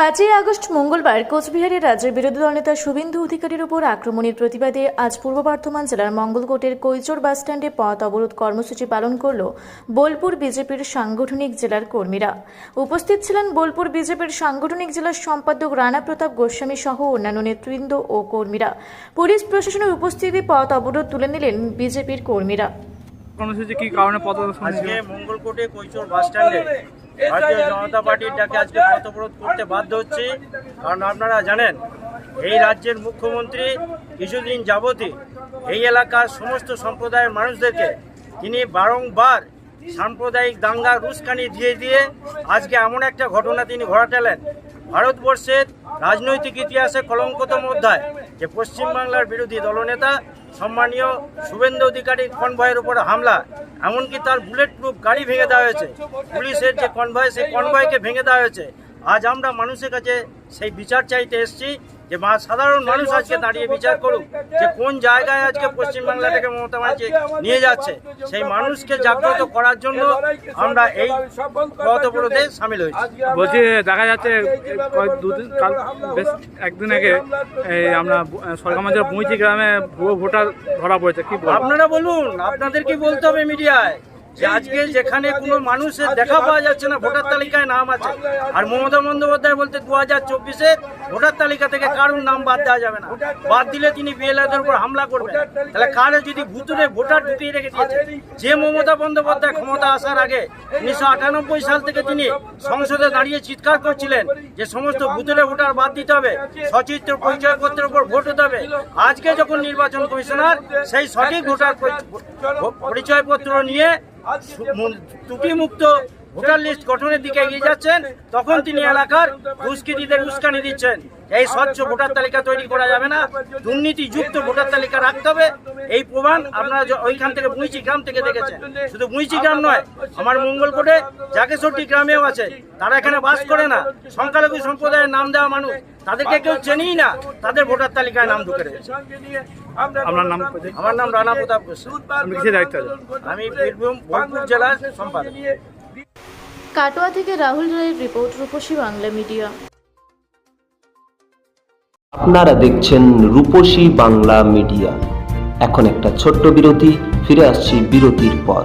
পাঁচই আগস্ট মঙ্গলবার কোচবিহারের রাজ্যের বিরোধী দলনেতা শুভেন্দু অধিকারীর উপর আক্রমণের প্রতিবাদে আজ পূর্ব বর্ধমান জেলার মঙ্গলকোটের কৈচোর বাসস্ট্যান্ডে পথ অবরোধ কর্মসূচি পালন করল বোলপুর বিজেপির সাংগঠনিক জেলার কর্মীরা। উপস্থিত ছিলেন বোলপুর বিজেপির সাংগঠনিক জেলার সম্পাদক রানা প্রতাপ গোস্বামী সহ অন্যান্য নেতৃবৃন্দ ও কর্মীরা। পুলিশ প্রশাসনের উপস্থিতি পথ অবরোধ তুলে নিলেন বিজেপির কর্মীরা। কর্মসূচি কি কারণে পদযাত্রা আজকে মঙ্গলকোটে কৈচোর বাস স্ট্যান্ডে ভারতীয় জনতা পার্টির ডাকে আজকে পথপ্রোধ করতে বাধ্য হচ্ছি। কারণ আপনারা জানেন, এই রাজ্যের মুখ্যমন্ত্রী কিছুদিন যাবতই এই এলাকার সমস্ত সম্প্রদায়ের মানুষদেরকে তিনি বারংবার সাম্প্রদায়িক দাঙ্গা রুস্কানি দিয়ে দিয়ে আজকে এমন একটা ঘটনা তিনি ঘটালেন ভারতবর্ষের রাজনৈতিক ইতিহাসে কলঙ্কতম অধ্যায়, যে পশ্চিমবাংলার বিরোধী দলনেতা সম্মানীয় শুভেন্দু অধিকারীর কনভয়ের উপর হামলা, এমনকি তার বুলেট প্রুফ গাড়ি ভেঙে দেওয়া হয়েছে। পুলিশের যে কনভয়, সেই কনভয়কে ভেঙে দেওয়া হয়েছে। আজ আমরা মানুষের কাছে সেই বিচার চাইতে এসেছি যে মা সাধারণ মানুষ আজকে দাঁড়িয়ে বিচার করুক যে কোন জায়গায় আজকে পশ্চিমবাংলা থেকে মমতা ব্যানার্জি নিয়ে যাচ্ছে সেই মানুষকে জাগ্রত করার জন্য আমরা এই পথ সামিল হয়েছি। বলছি দেখা যাচ্ছে দুদিন কাল বেশ একদিন আগে এই আমরা সরকারগঞ্জের বইচি গ্রামে ভুয়ো ভোটার ধরা পড়েছে কি বলব? আপনারা বলুন আপনাদের কি বলতে হবে মিডিয়ায়? যে আজকে যেখানে কোনো মানুষের দেখা পাওয়া যাচ্ছে না, ভোটার তালিকায় নাম আছে। আর মমতা বন্দ্যোপাধ্যায় বলতে দু হাজার চব্বিশে ভোটার তালিকা থেকে কারোর নাম বাদ দেওয়া যাবে না। বাদ দিলে তিনি বিএলএদের উপর হামলা করবেন। তাহলে কারে যদি ভুতুরে ভোটার ঢুকিয়ে রেখে দিয়েছে? যে মমতা বন্দ্যোপাধ্যায় ক্ষমতা আসার আগে উনিশশো আটানব্বই সাল থেকে তিনি সংসদে দাঁড়িয়ে চিৎকার করছিলেন যে সমস্ত ভুতুরে ভোটার বাদ দিতে হবে, সচিত্র পরিচয়পত্রের উপর ভোট হতে হবে। আজকে যখন নির্বাচন কমিশনার, সেই সঠিক ভোটার পরিচয়পত্র নিয়ে ত্রুটিমুক্ত ভোটার লিস্ট গঠনের দিকে এগিয়ে যাচ্ছেন তখন তিনি এলাকার দুষ্কৃতীদের উস্কানি দিচ্ছেন। এই স্বচ্ছ ভোটার তালিকা তৈরি করা যাবে না দুর্নীতিযুক্ত ভোটার তালিকা রাখতে হবে। এই প্রমাণ আপনারা ওইখান থেকে মুইচি গ্রাম থেকে দেখেছেন। শুধু মুইচি গ্রাম নয় আমার মঙ্গলকোটে জাগেশ্বরটি গ্রামেও আছে। তারা এখানে বাস করে না। সংখ্যালঘু সম্প্রদায়ের নাম দেওয়া মানুষ। তাদেরকে কেউ চেনেই না। তাদের ভোটার তালিকায় নাম ঢুকে রয়েছে। আপনার নাম আমার নাম রানা প্রতাপ আমি বীরভূম বোলপুর জেলার সম্পাদক। কাটোয়া থেকে রাহুল রায়ের রিপোর্ট রূপসী বাংলা মিডিয়া। আপনারা দেখছেন রূপসী বাংলা মিডিয়া। এখন একটা ছোট্ট বিরতি ফিরে আসছি বিরতির পর।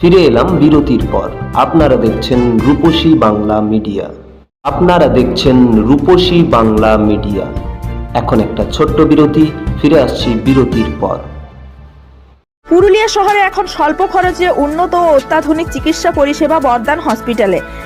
ফিরে এলাম বিরতির পর। আপনারা দেখছেন রূপসী বাংলা মিডিয়া। আপনারা দেখছেন রূপসী বাংলা মিডিয়া। এখন একটা ছোট্ট বিরতি, ফিরে আসছি বিরতির পর। পুরুলিয়া শহরে এখন স্বল্প খরচে উন্নত ও অত্যাধুনিক চিকিৎসা পরিষেবা বর্দান হসপিটালে।